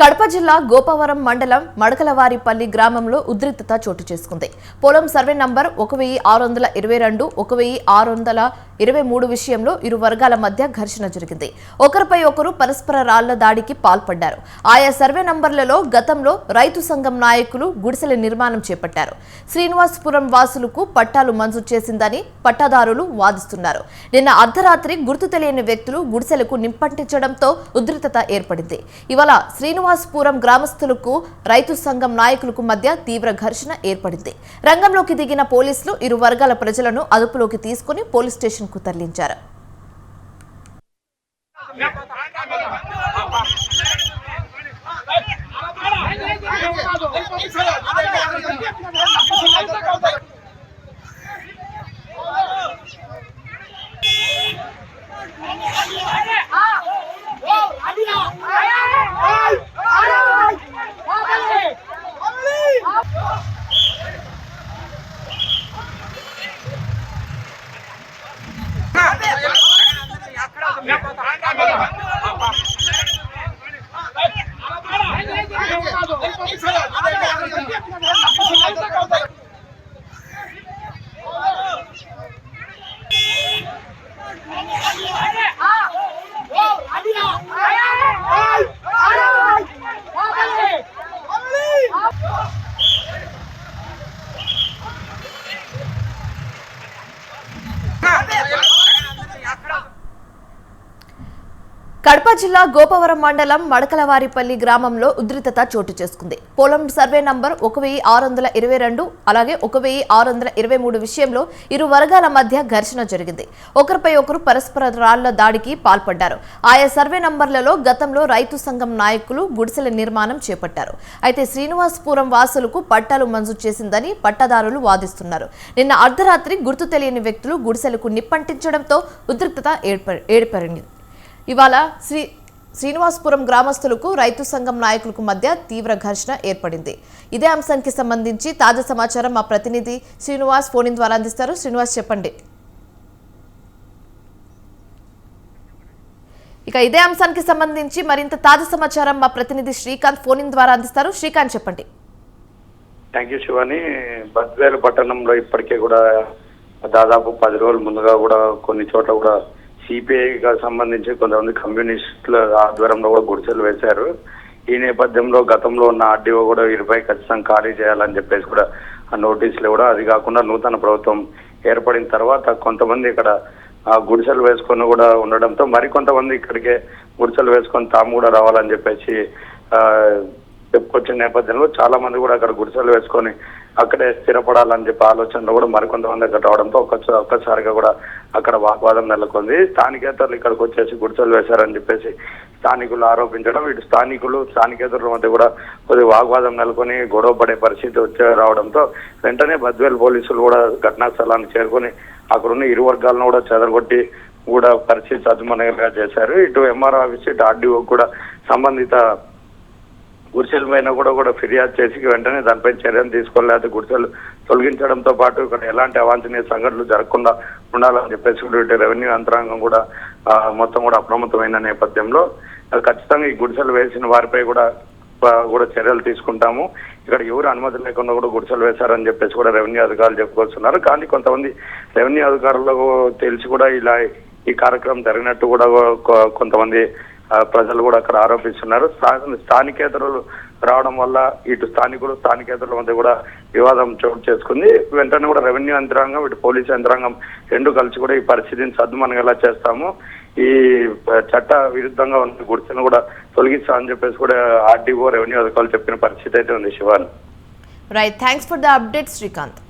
కడప జిల్లా గోపవరం మండలం మడకలవారిపల్లి గ్రామంలో ఉద్రిక్తత చోటు చేసుకుంది. పొలం సర్వే నంబర్ ఒక వెయ్యి ఆరు వందల ఇరవై రెండు ఒక వెయ్యి ఆరు వందల ఇరవై మూడు విషయంలో ఇరు వర్గాల మధ్య ఘర్షణ జరిగింది. ఒకరిపై ఒకరు పరస్పర రాళ్ళ దాడికి పాల్పడ్డారు. ఆయా సర్వే నంబర్లలో గతంలో రైతు సంఘం నాయకులు గుడిసెల నిర్మాణం చేపట్టారు. శ్రీనివాసపురం వాసులకు పట్టాలు మంజూరు చేసిందని పట్టాదారులు వాదిస్తున్నారు. నిన్న అర్ధరాత్రి గుర్తు తెలియని వ్యక్తులు గుడిసెలకు నింపంటించడంతో ఉద్రిక్తత ఏర్పడింది. ఇవాళ శ్రీనివాసపురం గ్రామస్తులకు రైతు సంఘం నాయకులకు మధ్య తీవ్ర ఘర్షణ ఏర్పడింది. రంగంలోకి దిగిన పోలీసులు ఇరు వర్గాల ప్రజలను అదుపులోకి తీసుకుని పోలీస్ స్టేషన్కు తరలించారు. కడప జిల్లా గోపవరం మండలం మడకలవారిపల్లి గ్రామంలో ఉద్రిక్తత చోటు చేసుకుంది. పొలం సర్వే నంబర్ ఒక వెయ్యి ఆరు వందల ఇరవై రెండు అలాగే ఒక వెయ్యి ఆరు వందల ఇరవై మూడు విషయంలో ఇరు వర్గాల మధ్య ఘర్షణ జరిగింది. ఒకరిపై ఒకరు పరస్పర రాళ్ళ దాడికి పాల్పడ్డారు. ఆయా సర్వే నంబర్లలో గతంలో రైతు సంఘం నాయకులు గుడిసెల నిర్మాణం చేపట్టారు. అయితే శ్రీనివాసపురం వాసులకు పట్టాలు మంజూరు చేసిందని పట్టాదారులు వాదిస్తున్నారు. నిన్న అర్ధరాత్రి గుర్తు తెలియని వ్యక్తులు గుడిసెలకు నిప్పంటించడంతో ఉద్రిక్తత ఏర్పడింది. ఇవాళ శ్రీ శ్రీనివాసపురం గ్రామస్తులకు రైతు సంఘం నాయకులకు మధ్య తీవ్ర ఘర్షణ ఏర్పడింది. ఇదే అంశానికి సంబంధించి తాజా సమాచారం మా ప్రతినిధి శ్రీనివాస్ ఫోన్ ద్వారా అందిస్తారు. శ్రీనివాస్ చెప్పండి. ఇక ఇదే అంశానికి సంబంధించి మరింత తాజా సమాచారం మా ప్రతినిధి శ్రీకాంత్ ఫోన్ ద్వారా అందిస్తారు. శ్రీకాంత్ చెప్పండి. Thank you Shivani. బద్వేలు పట్టణంలో ఇప్పటికే కూడా దాదాపు పది రోజుల ముందుగా కూడా కొన్ని చోట్ల కూడా సిపిఐకి సంబంధించి కొంతమంది కమ్యూనిస్టుల ఆధ్వర్యంలో కూడా గుడిసెలు వేశారు. ఈ నేపథ్యంలో గతంలో ఉన్న ఆర్డీఓ కూడా వీరిపై ఖచ్చితంగా ఖాళీ చేయాలని చెప్పేసి కూడా ఆ నోటీసులు కూడా అది కాకుండా నూతన ప్రభుత్వం ఏర్పడిన తర్వాత కొంతమంది ఇక్కడ గుడిసెలు వేసుకొని కూడా ఉండడంతో మరికొంతమంది ఇక్కడికే గుడిసెలు వేసుకొని తాము కూడా రావాలని చెప్పేసి చెప్పుకొచ్చిన నేపథ్యంలో చాలా మంది కూడా అక్కడ గుడిసెలు వేసుకొని అక్కడే స్థిరపడాలని చెప్పి ఆలోచనలో కూడా మరికొంతమంది అక్కడ రావడంతో ఒక్క ఒక్కసారిగా కూడా అక్కడ వాగ్వాదం నెలకొంది. స్థానికేతరులు ఇక్కడికి వచ్చేసి గుడిసెలు వేశారని చెప్పేసి స్థానికులు ఆరోపించడం. ఇటు స్థానికులు స్థానికేతరుల మధ్య కూడా కొద్దిగా వాగ్వాదం నెలకొని గొడవ పడే పరిస్థితి వచ్చే రావడంతో వెంటనే బద్వేల్ పోలీసులు కూడా ఘటనా స్థలానికి చేరుకొని అక్కడున్న ఇరు వర్గాలను కూడా చెదరగొట్టి కూడా పరిస్థితి సద్దుమనగా చేశారు. ఇటు ఎంఆర్ ఆఫీస్ ఇటు ఆర్డీఓ కూడా సంబంధిత గుడిసెల పైన కూడా కూడా ఫిర్యాదు చేసి వెంటనే దానిపై చర్యలు తీసుకోలేదు గుడిసెలు తొలగించడంతో పాటు ఇక్కడ ఎలాంటి అవాంఛనీయ సంఘటనలు జరగకుండా ఉండాలని చెప్పేసి కూడా రెవెన్యూ యంత్రాంగం కూడా మొత్తం కూడా అప్రమత్తమైన నేపథ్యంలో ఖచ్చితంగా ఈ గుడిసెలు వేసిన వారిపై కూడా కూడా చర్యలు తీసుకుంటాము. ఇక్కడ ఎవరు అనుమతి లేకుండా కూడా గుడిసెలు వేశారని చెప్పేసి కూడా రెవెన్యూ అధికారులు చెప్పుకొస్తున్నారు. కానీ కొంతమంది రెవెన్యూ అధికారులకు తెలిసి కూడా ఇలా ఈ కార్యక్రమం జరిగినట్టు కూడా కొంతమంది ప్రజలు కూడా అక్కడ ఆరోపిస్తున్నారు. స్థానికేతరులు రావడం వల్ల ఇటు స్థానికులు స్థానికేతరుల మధ్య కూడా వివాదం చోటు చేసుకుంది. వెంటనే కూడా రెవెన్యూ యంత్రాంగం ఇటు పోలీసు యంత్రాంగం రెండు కలిసి కూడా ఈ పరిస్థితిని సద్దుమనగేలా చేస్తాము. ఈ చట్ట విరుద్ధంగా ఉన్న గుర్తును కూడా తొలగిస్తా అని చెప్పేసి కూడా ఆర్డీఓ రెవెన్యూ అధికారులు చెప్పిన పరిస్థితి అయితే ఉంది Shivan. Right thanks for the update Srikanth